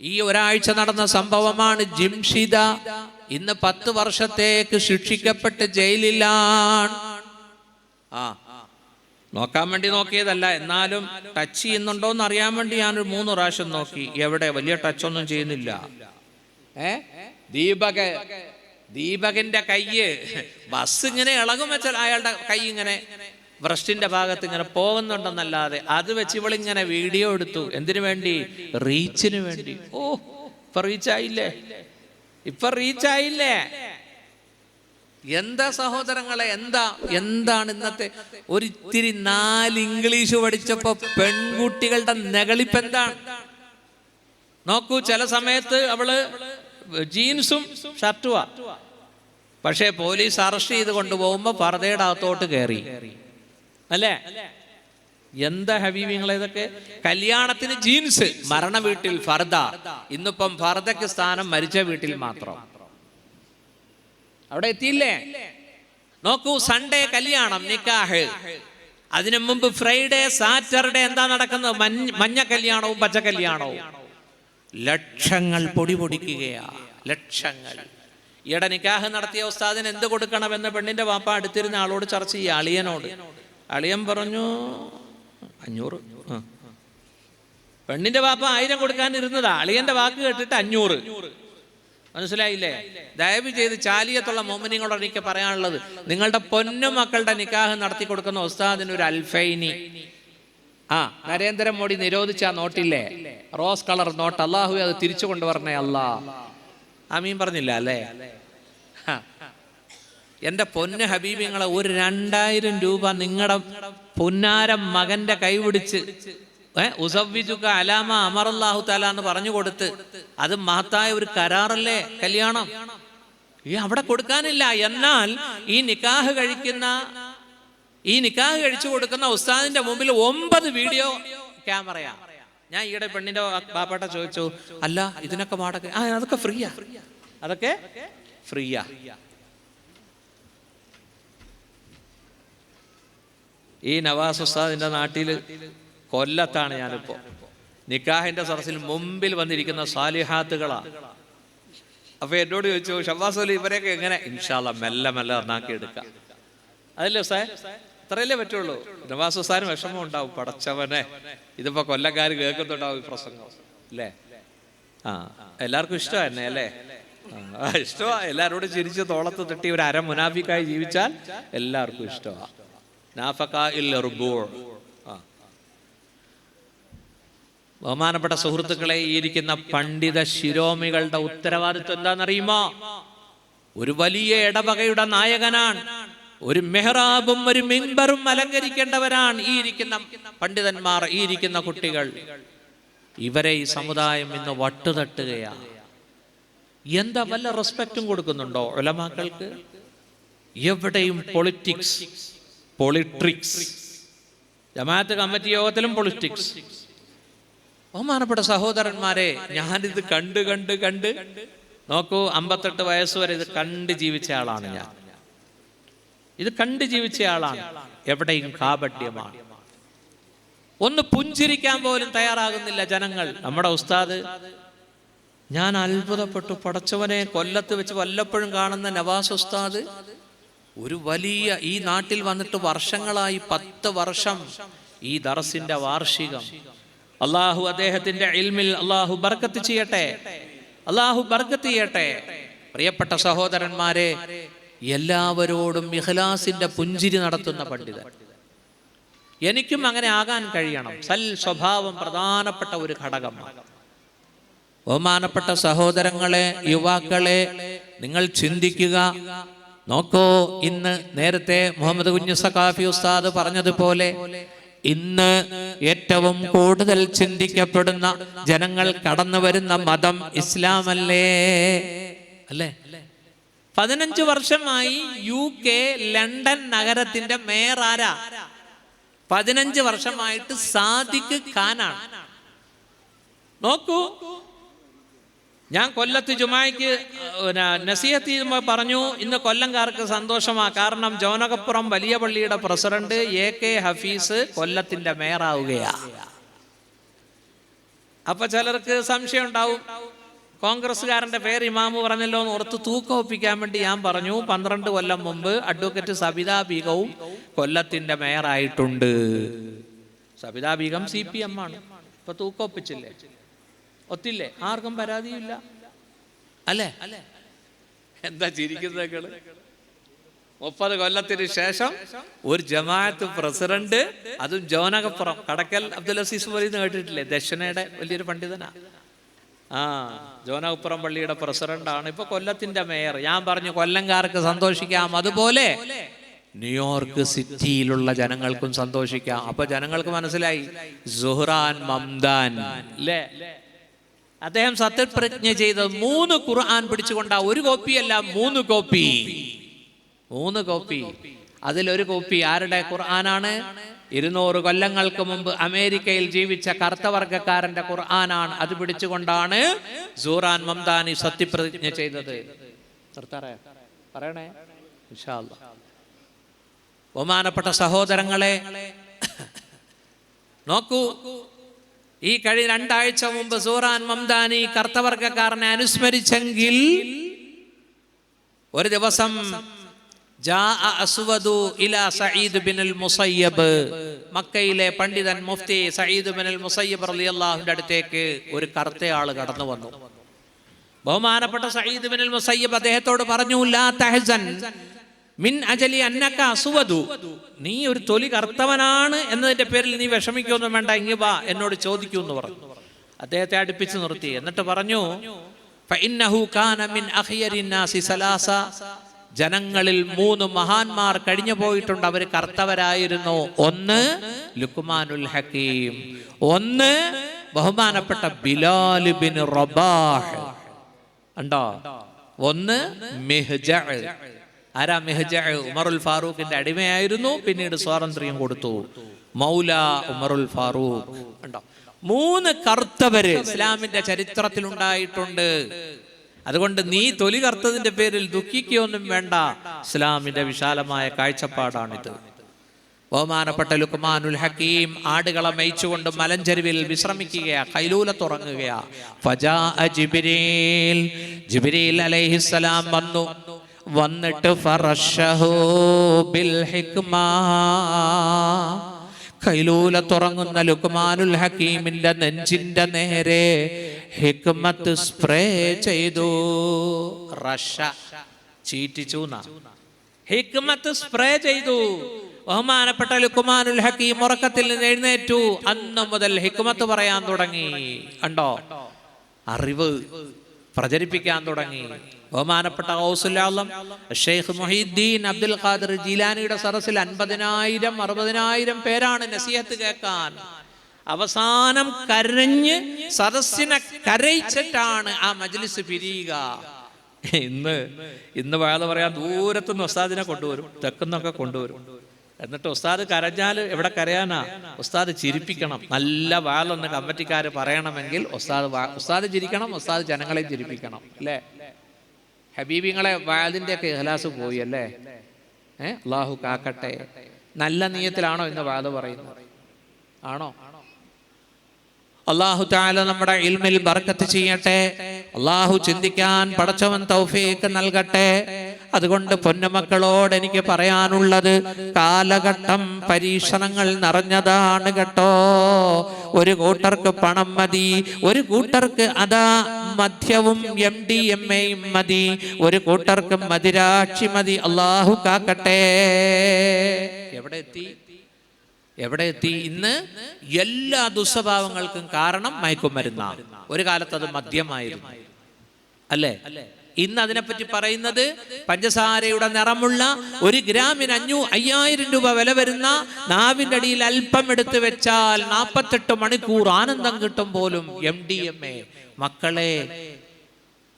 ഈ ഒരാഴ്ച നടന്ന സംഭവമാണ് ജിംഷിദ. ഇന്ന് പത്ത് വർഷത്തേക്ക് ശിക്ഷിക്കപ്പെട്ട് ജയിലിലാണ്. ആ നോക്കാൻ വേണ്ടി നോക്കിയതല്ല എന്നാലും ടച്ച് ചെയ്യുന്നുണ്ടോ എന്ന് അറിയാൻ വേണ്ടി ഞാൻ ഒരു മൂന്ന് പ്രാവശ്യം നോക്കി. എവിടെ? വലിയ ടച്ച് ഒന്നും ചെയ്യുന്നില്ല. ഏ? ദീപക ദീപകന്റെ കയ്യ്. ബസ് ഇങ്ങനെ ഇളകും വെച്ചാൽ അയാളുടെ കൈ ഇങ്ങനെ ബ്രസ്റ്റിന്റെ ഭാഗത്ത് ഇങ്ങനെ പോകുന്നുണ്ടെന്നല്ലാതെ അത് വെച്ച് ഇവളിങ്ങനെ വീഡിയോ എടുത്തു. എന്തിനു വേണ്ടി? റീച്ചിന് വേണ്ടി. ഓ ഇപ്പൊ റീച്ചായില്ലേ? ഇപ്പൊ റീച്ചായില്ലേ? എന്താ സഹോദരങ്ങളെ എന്താ എന്താണ് ഇന്നത്തെ? ഒരിത്തിരി നാല് ഇംഗ്ലീഷ് പഠിച്ചപ്പോ പെൺകുട്ടികളുടെ നെകളിപ്പ് എന്താണ്? നോക്കൂ ചില സമയത്ത് അവൾ ജീൻസും ഷർട്ടുവാ. പക്ഷേ പോലീസ് അറസ്റ്റ് ചെയ്ത് കൊണ്ടുപോകുമ്പോ പർദയുടെ അകത്തോട്ട് കയറി അല്ലേ? എന്താ ഹബീബിങ്ങളെ ഇതൊക്കെ? കല്യാണത്തിന് ജീൻസ് മരണ വീട്ടിൽ ഫർദ. ഇന്നിപ്പം ഫർദയ്ക്ക് സ്ഥാനം മരിച്ച വീട്ടിൽ മാത്രം. അവിടെ എത്തിയില്ലേ? നോക്കൂ സൺഡേ കല്യാണം നിക്കാഹ്. അതിനു മുമ്പ് ഫ്രൈഡേ സാറ്റർഡേ എന്താ നടക്കുന്നത്? മഞ്ഞ കല്യാണവും പച്ച കല്യാണവും. ലക്ഷങ്ങൾ പൊടി പൊടിക്കുകയാ. ലക്ഷങ്ങൾ. ഈയിടെ നിക്കാഹ് നടത്തിയ ഉസ്താദിന് എന്ത് കൊടുക്കണം എന്ന് പെണ്ണിന്റെ വാപ്പ അടുത്തിരുന്ന ആളോട് ചർച്ച ചെയ്യുക അളിയനോട്. അളിയൻ പറഞ്ഞു അഞ്ഞൂറ്. ആ. പെണ്ണിന്റെ വാപ്പ ആയിരം കൊടുക്കാൻ ഇരുന്നതാ അളിയന്റെ വാക്ക് കേട്ടിട്ട് അഞ്ഞൂറ്. മനസ്സിലായില്ലേ? ദയവ് ചെയ്ത് ചാലിയത്തുള്ള മോമിനിങ്ങളോട് എനിക്ക് പറയാനുള്ളത്. നിങ്ങളുടെ പൊന്നു മക്കളുടെ നിക്കാഹ് നടത്തി കൊടുക്കുന്ന ഉസ്താദിന് ഒരു അൽഫൈനി. ആ നരേന്ദ്ര നരേന്ദ്രമോദി നിരോധിച്ച നോട്ടില്ലേ? Rose colour note. അള്ളാഹു അത് തിരിച്ചു കൊണ്ടുവരണേ അല്ലാ ആമീൻ പറഞ്ഞില്ല അല്ലേ. എന്റെ പൊന്ന് ഹബീബിങ്ങളെ ഒരു രണ്ടായിരം രൂപ നിങ്ങളുടെ പൊന്നാരം മകന്റെ കൈപിടിച്ച് പിടിച്ച് ഉസവ്വിജുക അലാമ അമറല്ലാഹു താല എന്ന് പറഞ്ഞു കൊടുത്ത് അത് മഹത്തായ ഒരു കരാറല്ലേ കല്യാണം? ഈ അവിടെ കൊടുക്കാനില്ല. എന്നാൽ ഈ നിക്കാഹ് കഴിക്കുന്ന ഈ നിക്കാഹ് കഴിച്ചു കൊടുക്കുന്ന ഉസ്താദിന്റെ മുമ്പിൽ ഒമ്പത് വീഡിയോ ക്യാമറയാ. ഞാൻ ഈയിടെ പെണ്ണിന്റെ ബാപ്പാട്ട ചോദിച്ചു അല്ല ഇതിനൊക്കെ വാടക ആ അതൊക്കെ ഫ്രീയാ. അതൊക്കെ ഫ്രീയാ. ഈ നവാസ് ഉസ്താദിന്റെ നാട്ടിൽ കൊല്ലത്താണ് ഞാനിപ്പോൾ നിക്കാഹിന്റെ സദസ്സിൽ മുമ്പിൽ വന്നിരിക്കുന്ന സാലിഹാത്തുകളാണ് അപ്പൊ എന്നോട് ചോദിച്ചു ഷവാസ് അലി ഇവരെയൊക്കെ എങ്ങനെ? ഇൻഷാല്ല മെല്ലെ മെല്ലെ നന്നാക്കി എടുക്കാം. അതല്ലേ സാർ ഇത്രയല്ലേ പറ്റുള്ളൂ. നവാസ് ഉസ്താദിന് വിഷമം ഉണ്ടാവും പടച്ചവനെ. ഇതിപ്പോ കൊല്ലക്കാർ കേൾക്കുന്നുണ്ടാവും ഈ പ്രസംഗം. അല്ലേ? ആ എല്ലാവർക്കും ഇഷ്ടം തന്നെ അല്ലേ? ഇഷ്ടമാ. എല്ലാരോടും ചിരിച്ച് തോളത്ത് തട്ടി ഒരു അര മുനാഫിക്കായി ജീവിച്ചാൽ എല്ലാവർക്കും ഇഷ്ടമാ. ഇൽ. ബഹുമാനപ്പെട്ട സുഹൃത്തുക്കളെ ഇരിക്കുന്ന പണ്ഡിത ശിരോമികളുടെ ഉത്തരവാദിത്വം എന്താണെന്നറിയുമോ? ഒരു വലിയ ഇടവകയുടെ നായകനാണ്. ഒരു മെഹ്റാബും ഒരു മിമ്പറും അലങ്കരിക്കേണ്ടവരാണ് ഈ ഇരിക്കുന്ന പണ്ഡിതന്മാർ ഈ ഇരിക്കുന്ന കുട്ടികൾ. ഇവരെ ഈ സമുദായം ഇന്ന് വട്ടുതട്ടുകയാണ് എന്താ വല്ല റെസ്പെക്റ്റും കൊടുക്കുന്നുണ്ടോ ഒലമാക്കൾക്ക് എവിടെയും പൊളിറ്റിക്സ് പൊളിട്രിക്സ് ജമാഅത്ത് കമ്മിറ്റി യോഗത്തിലും പൊളിറ്റിക്സ് ബഹുമാനപ്പെട്ട സഹോദരന്മാരെ ഞാനിത് കണ്ട് കണ്ട് കണ്ട്. നോക്കൂ അമ്പത്തെട്ട് വയസ്സ് വരെ ഇത് കണ്ട് ജീവിച്ച ആളാണ് ഞാൻ. ഇത് കണ്ട് ജീവിച്ച ആളാണ്. എവിടെയും കാപട്യമാണ്. ഒന്ന് പുഞ്ചിരിക്കാൻ പോലും തയ്യാറാകുന്നില്ല ജനങ്ങൾ. നമ്മുടെ ഉസ്താദ് ഞാൻ അത്ഭുതപ്പെട്ടു. പടച്ചവനെ കൊല്ലത്ത് വെച്ച് വല്ലപ്പോഴും കാണുന്ന നവാസ് ഉസ്താദ് ഒരു വലിയ ഈ നാട്ടിൽ വന്നിട്ട് വർഷങ്ങളായി പത്ത് വർഷം ഈ ദറസിന്റെ വാർഷികം. അള്ളാഹു അദ്ദേഹത്തിന്റെ ഇൽമിൽ അള്ളാഹു ബർക്കത്ത് ചെയ്യട്ടെ. അള്ളാഹു ബർക്കത്ത് ചെയ്യട്ടെ. പ്രിയപ്പെട്ട സഹോദരന്മാരെ എല്ലാവരോടും ഇഖ്ലാസിന്റെ പുഞ്ചിരി നടത്തുന്ന പണ്ഡിതൻ. എനിക്കും അങ്ങനെ ആകാൻ കഴിയണം. സൽ സ്വഭാവം പ്രധാനപ്പെട്ട ഒരു ഘടകമാണ് ബഹുമാനപ്പെട്ട സഹോദരങ്ങളെ യുവാക്കളെ നിങ്ങൾ ചിന്തിക്കുക. നോക്കൂ ഇന്ന് നേരത്തെ മുഹമ്മദ് കുഞ്ഞു സഖാഫി ഉസ്താദ് പറഞ്ഞതുപോലെ ഇന്ന് ഏറ്റവും കൂടുതൽ ചിന്തിക്കപ്പെടുന്ന ജനങ്ങൾ കടന്നു വരുന്ന മതം ഇസ്ലാമല്ലേ? അല്ലേ? പതിനഞ്ച് വർഷമായി യു കെ ലണ്ടൻ നഗരത്തിന്റെ മേയർ ആരാ പതിനഞ്ച് വർഷമായിട്ട് സാദിഖ് ഖാനാണ്. നോക്കൂ ഞാൻ കൊല്ലത്ത് ജുമായിക്ക് നസീഹത്തി പറഞ്ഞു ഇന്ന് കൊല്ലംകാർക്ക് സന്തോഷമാണ് കാരണം ജോനകപ്പുറം വലിയ പള്ളിയുടെ പ്രസിഡന്റ് എ കെ ഹഫീസ് കൊല്ലത്തിന്റെ മേയറാവുകയാ. അപ്പൊ ചിലർക്ക് സംശയം ഉണ്ടാവും. കോൺഗ്രസ്സുകാരന്റെ പേര് ഇമാമു പറഞ്ഞല്ലോ എന്ന് ഓർത്ത് തൂക്കം ഒപ്പിക്കാൻ വേണ്ടി ഞാൻ പറഞ്ഞു. പന്ത്രണ്ട് കൊല്ലം മുമ്പ് അഡ്വക്കേറ്റ് സബിതാ ബീഗവും കൊല്ലത്തിന്റെ മേയറായിട്ടുണ്ട്. Sabitha Beegam C P M ആണ്. ഇപ്പൊ തൂക്കം ഒപ്പിച്ചില്ലേ? ഒത്തില്ലേ? ആർക്കും പരാതിയില്ല. അല്ലേ? എന്താ ചിരിക്കുന്നേക്കൾ മുപ്പത് കൊല്ലത്തിന് ശേഷം ഒരു ജമാഅത്ത് പ്രസിഡന്റ് അതും ജോനകപ്പുറം കടക്കൽ അബ്ദുൽ അസീസ് പറയുന്ന കേട്ടിട്ടില്ലേ? ദക്ഷിണയുടെ വലിയൊരു പണ്ഡിതനാ. ആ ജോനകപ്പുറം പള്ളിയുടെ പ്രസിഡന്റാണ്. ഇപ്പൊ കൊല്ലത്തിന്റെ മേയർ. ഞാൻ പറഞ്ഞു കൊല്ലംകാർക്ക് സന്തോഷിക്കാം. അതുപോലെ ന്യൂയോർക്ക് സിറ്റിയിലുള്ള ജനങ്ങൾക്കും സന്തോഷിക്കാം. അപ്പൊ ജനങ്ങൾക്ക് മനസ്സിലായി. സുഹ്റാൻ മംദാൻ. അല്ലേ അദ്ദേഹം സത്യപ്രജ്ഞ ചെയ്തത് മൂന്ന് ഖുർആൻ പിടിച്ചുകൊണ്ടാ ഒരു കോപ്പിയല്ല മൂന്ന് കോപ്പി. മൂന്ന് കോപ്പി. അതിലൊരു കോപ്പി ആരുടെ ഖുർആനാണ്? ഇരുന്നൂറ് കൊല്ലങ്ങൾക്ക് മുമ്പ് അമേരിക്കയിൽ ജീവിച്ച കറുത്തവർഗക്കാരന്റെ ഖുർആനാണ്. അത് പിടിച്ചുകൊണ്ടാണ് സൂറാൻ മംദാനി സത്യപ്രതിജ്ഞ ചെയ്തത്. പറയണേ. ബഹുമാനപ്പെട്ട സഹോദരങ്ങളെ നോക്കൂ. ഈ കഴിഞ്ഞ രണ്ടാഴ്ച മുമ്പ് സൂറാൻ മംദാനി കർത്തവർഗക്കാരനെ അനുസ്മരിച്ചെങ്കിൽ ഒരു ദിവസം മക്കയിലെ പണ്ഡിതൻ മുഫ്തി സയ്യിദ് ബിനുൽ മുസയ്യബ് റളിയല്ലാഹുവിന്റെ അടുത്തേക്ക് ഒരു കറുത്തയാൾ കടന്നു വന്നു. ബഹുമാനപ്പെട്ട സയ്യിദ് ബിനുൽ മുസയ്യബ് അദ്ദേഹത്തോട് പറഞ്ഞു ലാ തഹസൻ മിൻ അജലി അന്നക്ക അസുവതു നീ ഒരു തൊലി കറുത്തവനാണ് എന്നതിന്റെ പേരിൽ നീ വിഷമിക്കൊന്നും വേണ്ട ഇങ്ങ് വാ എന്നോട് ചോദിക്കൂ എന്ന് പറഞ്ഞു. അദ്ദേഹത്തെ അടുപ്പിച്ച് നിർത്തി. എന്നിട്ട് പറഞ്ഞു ജനങ്ങളിൽ മൂന്ന് മഹാന്മാർ കഴിഞ്ഞു പോയിട്ടുണ്ട്. അവർ കർത്തവരായിരുന്നു ഒന്ന് ലുക്മാനുൽ ഹക്കീം. ഒന്ന് ബഹുമാനപ്പെട്ട ബിലാൽ ബിൻ റബാഹ്. ഉണ്ടോ ഒന്ന് ആരാ മെഹജ ഉമറുൽ ഫാറൂഖിന്റെ അടിമയായിരുന്നു? പിന്നീട് സ്വാതന്ത്ര്യം കൊടുത്തു. മൗല ഉമറുൽ ഫാറൂഖ്. മൂന്ന് കറുത്തവര് ഇസ്ലാമിന്റെ ചരിത്രത്തിൽ ഉണ്ടായിട്ടുണ്ട്. അതുകൊണ്ട് നീ തൊലി കറുത്തതിന്റെ പേരിൽ ദുഃഖിക്കുകയൊന്നും വേണ്ട. ഇസ്ലാമിന്റെ വിശാലമായ കാഴ്ചപ്പാടാണിത്. ബഹുമാനപ്പെട്ട ലുക്മാനുൽ ഹക്കീം ആടുകളെ മേയിച്ചുകൊണ്ട് മലഞ്ചെരുവിൽ വിശ്രമിക്കുകയാ കൈലൂലത്തുറങ്ങുകയാ ഫജാ ജിബിരീൽ. ജിബിരീൽ അലൈഹിസ്സലാം വന്നു. വന്നിട്ട് കൈലൂല തുറങ്ങുന്ന ലുക്മാനുൽ ഹക്കീമിന്റെ നെഞ്ചിന്റെ നേരെ ഹിക്മത്ത് സ്പ്രേ ചെയ്തു. റഷ. ചീറ്റിച്ചു. ഹിക്മത്ത് സ്പ്രേ ചെയ്തു. ബഹുമാനപ്പെട്ട ലുക്മാനുൽ ഹക്കീം ഉറക്കത്തിൽ നിന്ന് എഴുന്നേറ്റു. അന്ന് മുതൽ ഹിക്മത്ത് പറയാൻ തുടങ്ങി. കണ്ടോ? അറിവ്. പ്രചരിപ്പിക്കാൻ തുടങ്ങി. ബഹുമാനപ്പെട്ട ഔസുല്ലാളം ഷെയ്ഖ് മൊഹീദ്ദീൻ അബ്ദുൽ ഖാദർ ജീലാനിയുടെ സറസിൽ അൻപതിനായിരം അറുപതിനായിരം പേരാണ് നസീഹത്ത് കേൾക്കാൻ. അവസാനം കരഞ്ഞ് സദസ്സിനെ കരയിച്ചിട്ടാണ് ആ മജ്ലിസ് പിരിയുക. ഇന്ന് ഇന്ന് വേദ പറയാൻ ദൂരത്തുനിന്ന് ഉസ്താദിനെ കൊണ്ടുവരും തെക്കുന്നൊക്കെ കൊണ്ടുവരും. എന്നിട്ട് ഉസ്താദ് കരഞ്ഞാൽ എവിടെ കരയാനാ? ഉസ്താദ് ചിരിപ്പിക്കണം. നല്ല വാലൊന്ന് കമ്മിറ്റിക്കാർ പറയണമെങ്കിൽ ഉസ്താദ് ഉസ്താദ് ചിരിക്കണം ഉസ്താദ് ജനങ്ങളെ ചിരിപ്പിക്കണം. അല്ലേ? ഹബീബിങ്ങളെ വാലിന്റെ ഒക്കെ ഇഹ്ലാസ് പോയി അല്ലേ? ഏ? അള്ളാഹു കാക്കട്ടെ. നല്ല നീയത്തിലാണോ ഇന്ന് വാദ പറയുന്നത്? ആണോ? അള്ളാഹു താല നമ്മുടെ ഇൽമിൽ ബർക്കത്ത് ചെയ്യട്ടെ. അള്ളാഹു ചിന്തിക്കാൻ പടച്ചവൻ തൗഫീക്ക് നൽകട്ടെ. അതുകൊണ്ട് പൊന്നമക്കളോട് എനിക്ക് പറയാനുള്ളത് കാലഘട്ടം പരീക്ഷണങ്ങൾ നിറഞ്ഞതാണ് കേട്ടോ. ഒരു കൂട്ടർക്ക് പണം മതി ഒരു കൂട്ടർക്ക് അതാ മദ്യവും എം ഡി എം എയും മതി ഒരു കൂട്ടർക്ക് മതിരാക്ഷി മതി. അള്ളാഹു കാക്കട്ടെ. എവിടെ എത്തി? എവിടെ എത്തി? ഇന്ന് എല്ലാ ദുസ്വഭാവങ്ങൾക്കും കാരണം മയക്കുമരുന്നാണ്. ഒരു കാലത്ത് അത് മദ്യമായിരുന്നു. അല്ലേ? ഇന്ന് അതിനെപ്പറ്റി പറയുന്നത് പഞ്ചസാരയുടെ നിറമുള്ള ഒരു ഗ്രാമിന് അഞ്ഞൂ അയ്യായിരം രൂപ വില വരുന്ന നാവിന്റെ അടിയിൽ അല്പം എടുത്തു വെച്ചാൽ നാൽപ്പത്തെട്ട് മണിക്കൂർ ആനന്ദം കിട്ടും പോലും എം ഡി എം എ. മക്കളെ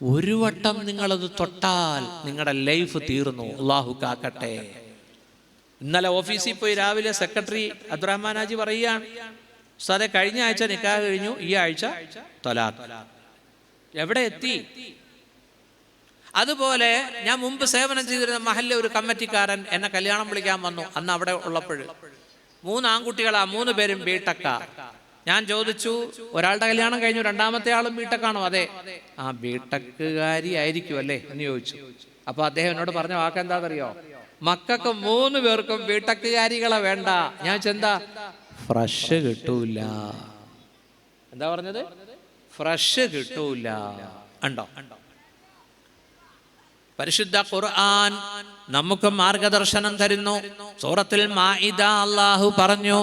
ഒരു വട്ടം നിങ്ങളത് തൊട്ടാൽ നിങ്ങളുടെ ലൈഫ് തീർന്നു. അള്ളാഹു കാക്കട്ടെ. ഇന്നലെ ഓഫീസിൽ പോയി രാവിലെ സെക്രട്ടറി അബ്ദുറഹ്മാൻ ഹാജി പറയുകയാണ് സാറേ കഴിഞ്ഞ ആഴ്ച നിക്കാ കഴിഞ്ഞു. ഈ ആഴ്ച തൊലാ എവിടെ എത്തി? അതുപോലെ ഞാൻ മുമ്പ് സേവനം ചെയ്തിരുന്ന മഹലിലെ ഒരു കമ്മിറ്റിക്കാരൻ എന്നെ കല്യാണം വിളിക്കാൻ വന്നു അന്ന് അവിടെ ഉള്ളപ്പോഴ്. മൂന്ന് ആൺകുട്ടികളാ മൂന്ന് പേരും ബിടെക്ക ഞാൻ ചോദിച്ചു ഒരാളുടെ കല്യാണം കഴിഞ്ഞു രണ്ടാമത്തെ ആളും ബീട്ടക്കാണോ അതെ. ആ ബീട്ടക്കുകാരി ആയിരിക്കും അല്ലേ? എന്ന് ചോദിച്ചു. അപ്പൊ അദ്ദേഹം എന്നോട് പറഞ്ഞ വാക്ക് എന്താണെന്നറിയോ? മക്കൾക്ക് മൂന്ന് പേർക്കും ബീട്ടക്കുകാരികളെ വേണ്ട. ഞാൻ ചെന്താ ഫ്രഷ് കിട്ടൂല. എന്താ പറഞ്ഞത്? ഫ്രഷ് കിട്ടൂല. ഉണ്ടോ ഉണ്ടോ പരിശുദ്ധ ഖുർആൻ നമുക്ക് മാർഗദർശനം തരുന്നു. സൂറത്തിൽ മാഇദ അല്ലാഹു പറഞ്ഞു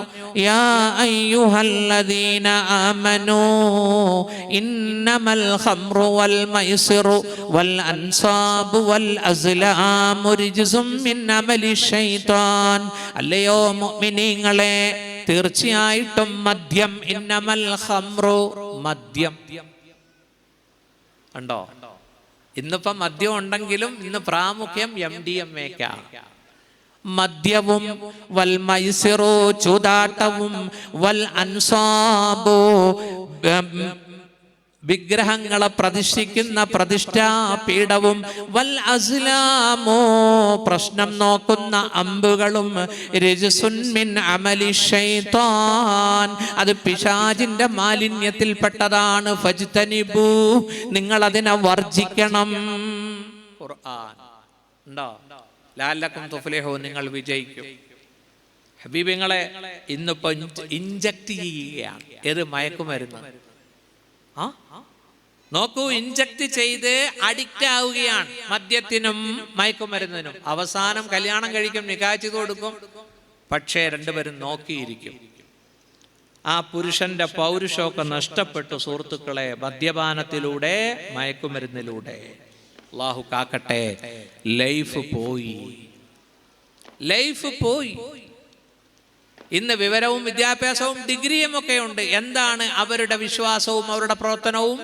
യാ അയ്യുഹല്ലദീന ആമനൂ ഇന്നമൽ ഖംറു വൽ മൈസിറു വൽ അൻസാബു വൽ അസ്ലാമു റിജ്സും മിൻ അമലി ശൈത്താൻ. അല്ലയോ മുഅ്മിനീങ്ങളെ തീർച്ചയായിട്ടും മദ്യം ഇന്നമൽ ഖംറു മദ്യം. ഉണ്ടോ ഇന്നിപ്പം മദ്യം ഉണ്ടെങ്കിലും ഇന്ന് പ്രാമുഖ്യം എം ഡി എം എക്കാണ് മദ്യവും വൽ മൈസിറോ ചൂതാട്ടവും വൽ അൻസാബോ വിഗ്രഹങ്ങളെ പ്രതിഷ്ഠിക്കുന്ന പ്രതിഷ്ഠാപീഠവും വൽ അസ്ലാമോ പ്രശ്നം നോക്കുന്ന അമ്പുകളും അമലി അത് പിശാജിന്റെ മാലിന്യത്തിൽപ്പെട്ടതാണ്. ഫജ്തനിബു നിങ്ങൾ അതിനെ വർജിക്കണം. ഖുർആൻ. ലാലക്കും നിങ്ങൾ വിജയിക്കും. ഹബീബിങ്ങളെ ഇന്നിപ്പോ ഇഞ്ചക്ട് ചെയ്യുകയാണ്. ഏത് മയക്കുമരുന്ന്? നോക്കൂ ഇഞ്ചക്ട് ചെയ്ത് അഡിക്റ്റ് ആവുകയാണ് മദ്യത്തിനും മയക്കുമരുന്നിനും. അവസാനം കല്യാണം കഴിക്കും ചെയ്ത് കൊടുക്കും. പക്ഷേ രണ്ടുപേരും നോക്കിയിരിക്കും. ആ പുരുഷന്റെ പൗരുഷമൊക്കെ നഷ്ടപ്പെട്ടു സുഹൃത്തുക്കളെ. മദ്യപാനത്തിലൂടെ മയക്കുമരുന്നിലൂടെ. അള്ളാഹു കാക്കട്ടെ ലൈഫ് പോയി. ലൈഫ് പോയി. ഇന്ന് വിവരവും വിദ്യാഭ്യാസവും ഡിഗ്രിയും ഒക്കെ ഉണ്ട്. എന്താണ് അവരുടെ വിശ്വാസവും അവരുടെ പ്രവർത്തനവും?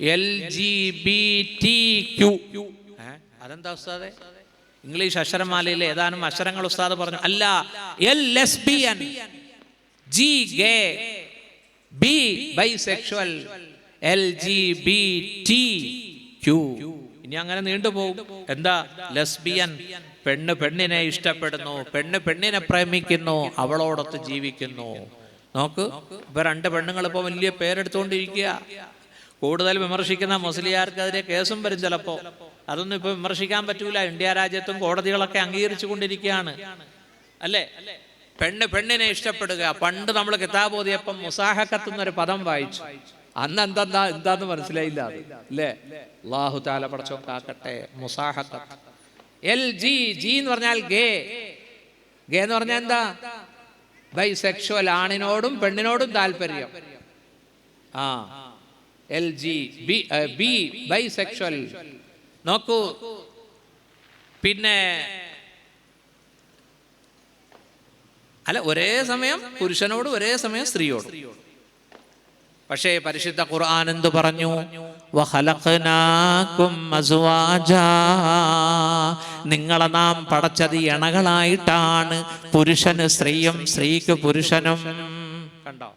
L G B T Q. അതെന്താ ഉസ്താദെ? ഇംഗ്ലീഷ് അക്ഷരമാലയിലെ ഏതാനും അക്ഷരങ്ങൾ ഉസ്താദ് പറഞ്ഞു. അല്ല L S B N G gay. B bisexual. L G B T Q. ഇനി അങ്ങനെ നീണ്ടുപോകും. എന്താ? ലസ്ബിയൻ പെണ്ണ് പെണ്ണിനെ ഇഷ്ടപ്പെടുന്നു. പെണ്ണ് പെണ്ണിനെ പ്രേമിക്കുന്നു. അവളോടൊത്ത് ജീവിക്കുന്നു. നോക്ക് ഇപ്പൊ രണ്ട് പെണ്ണുങ്ങൾ ഇപ്പൊ വലിയ പേരെടുത്തുകൊണ്ടിരിക്കുക. കൂടുതൽ വിമർശിക്കുന്ന മുസ്ലിയാർക്കെതിരെ കേസും വരും ചിലപ്പോ. അതൊന്നും ഇപ്പൊ വിമർശിക്കാൻ പറ്റൂല. ഇന്ത്യ രാജ്യത്തും കോടതികളൊക്കെ അംഗീകരിച്ചു കൊണ്ടിരിക്കുകയാണ് അല്ലേ? പെണ്ണ് പെണ്ണിനെ ഇഷ്ടപ്പെടുക. പണ്ട് നമ്മൾ കിതാബോധിയപ്പം മുസാഹക്കത്ത് എന്നൊരു പദം വായിച്ചു. അന്ന് എന്താ എന്താന്ന് മനസ്സിലായില്ല അല്ലേ അള്ളാഹു താല പടച്ചോ കാക്കട്ടെ എൽ ജി ജി എന്ന് പറഞ്ഞാൽ ഗേ. ഗേ എന്ന് പറഞ്ഞാൽ എന്താ? ബൈ സെക്ഷൽ ആണിനോടും പെണ്ണിനോടും താല്പര്യം. ആ. L G B B bisexual നോക്കൂ. പിന്നെ അല്ല ഒരേ സമയം പുരുഷനോട് ഒരേ സമയം സ്ത്രീയോട്. പക്ഷേ പരിശുദ്ധ ഖുർആൻ എന്ത് പറഞ്ഞു. നിങ്ങളെ നാം പടച്ചത് ഇണകളായിട്ടാണ് പുരുഷന് സ്ത്രീയും സ്ത്രീക്ക് പുരുഷനും. കണ്ടോ?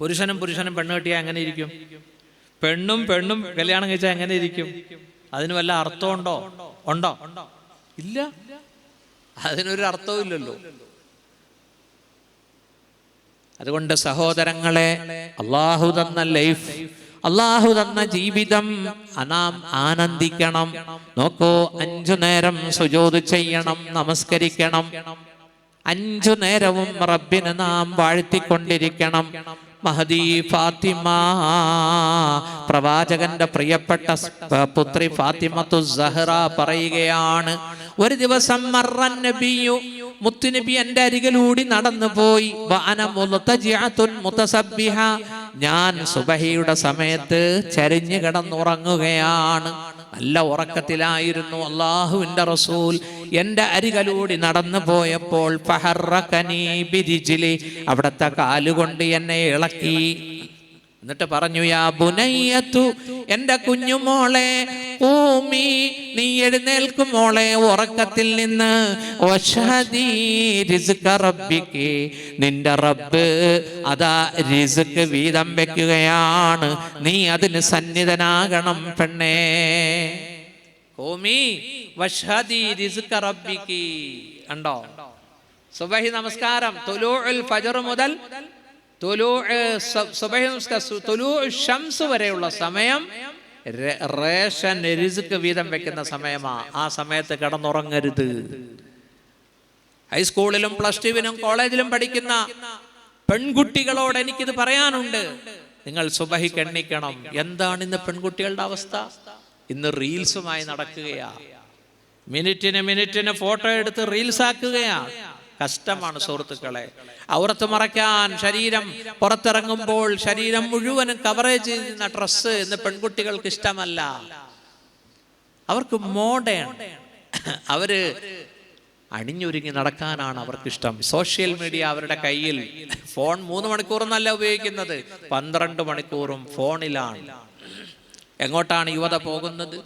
പുരുഷനും പുരുഷനും പെണ്ണ് കെട്ടിയാൽ എങ്ങനെ ഇരിക്കും? പെണ്ണും പെണ്ണും കല്യാണം കഴിച്ചാൽ എങ്ങനെ ഇരിക്കും? അതിന് വല്ല അർത്ഥമുണ്ടോ ഉണ്ടോ? ഇല്ല. അതിനൊരു അർത്ഥവും ഇല്ലല്ലോ. അതുകൊണ്ട് സഹോദരങ്ങളെ അള്ളാഹു തന്ന ലൈഫ് അള്ളാഹു തന്ന ജീവിതം നാം ആനന്ദിക്കണം. നോക്കൂ അഞ്ചു നേരം സുജോത് ചെയ്യണം നമസ്കരിക്കണം. അഞ്ചു നേരവും റബ്ബിന് നാം വാഴ്ത്തിക്കൊണ്ടിരിക്കണം. മഹദി ഫാത്തിമ പ്രവാചകന്റെ പ്രിയപ്പെട്ട പുത്രി ഫാത്തിമത്തു സഹറ പറയുകയാണ് ഒരു ദിവസം മർറൻ നബിയു മുത്തുനബി എന്റെ അരികിലൂടി നടന്നു പോയി ഞാൻ സുബഹിയുടെ സമയത്ത് ചരിഞ്ഞു കിടന്നുറങ്ങുകയാണ്. നല്ല ഉറക്കത്തിലായിരുന്നു അള്ളാഹുവിന്റെ റസൂൽ. എന്റെ അരികലൂടി നടന്നു പോയപ്പോൾ അവിടുത്തെ കാലുകൊണ്ട് എന്നെ ഇളക്കി. എന്നിട്ട് പറഞ്ഞു യാ ബുനയ്യത്തു എന്റെ കുഞ്ഞുമോളെ ഊമി നീ എഴുന്നേൽക്കും മോളെ ഉറക്കത്തിൽ നിന്ന്. റബ്ബിക്ക്. നിന്റെ റബ്ബ് അതാ റിസുക്ക് വീതം വെക്കുകയാണ്. നീ അതിന് സന്നിധനാകണം പെണ്ണേ. റിസ്ക റബ്ബിക്ക്. ഉണ്ടോ സുബഹി നമസ്കാരം. തുലൂഉൽ ഫജർ മുതൽ തൊലൂ സുബഹി നമസ്കാരം. തൊലൂ ഷംസ് വരെയുള്ള സമയം റേഷൻ രിസുക്ക് വീതം വെക്കുന്ന സമയമാ. ആ സമയത്ത് കിടന്നുറങ്ങരുത്. ഹൈസ്കൂളിലും പ്ലസ് ടുവിനും കോളേജിലും പഠിക്കുന്ന പെൺകുട്ടികളോട് എനിക്കിത് പറയാനുണ്ട്. നിങ്ങൾ സുബഹി എണ്ണിക്കണം എന്താണ് ഇന്ന് പെൺകുട്ടികളുടെ അവസ്ഥ? ഇന്ന് റീൽസുമായി നടക്കുകയാ. മിനിറ്റിന് മിനിറ്റിന് ഫോട്ടോ എടുത്ത് റീൽസ് ആക്കുകയാണ് കഷ്ടമാണ് സുഹൃത്തുക്കളെ. ഔറത്ത് മറയ്ക്കാൻ ശരീരം പുറത്തിറങ്ങുമ്പോൾ ശരീരം മുഴുവനും കവറേജ് ചെയ്യുന്ന ഡ്രസ്സ് ഇന്ന് പെൺകുട്ടികൾക്ക് ഇഷ്ടമല്ല. അവർക്ക് മോഡേൺ അവർ അണിഞ്ഞൊരുങ്ങി നടക്കാനാണ് അവർക്കിഷ്ടം സോഷ്യൽ മീഡിയ അവരുടെ കയ്യിൽ. ഫോൺ മൂന്ന് മണിക്കൂറൊന്നല്ല ഉപയോഗിക്കുന്നത്. പന്ത്രണ്ട് മണിക്കൂറും ഫോണിലാണ് എങ്ങോട്ടാണ് യുവത പോകുന്നത്?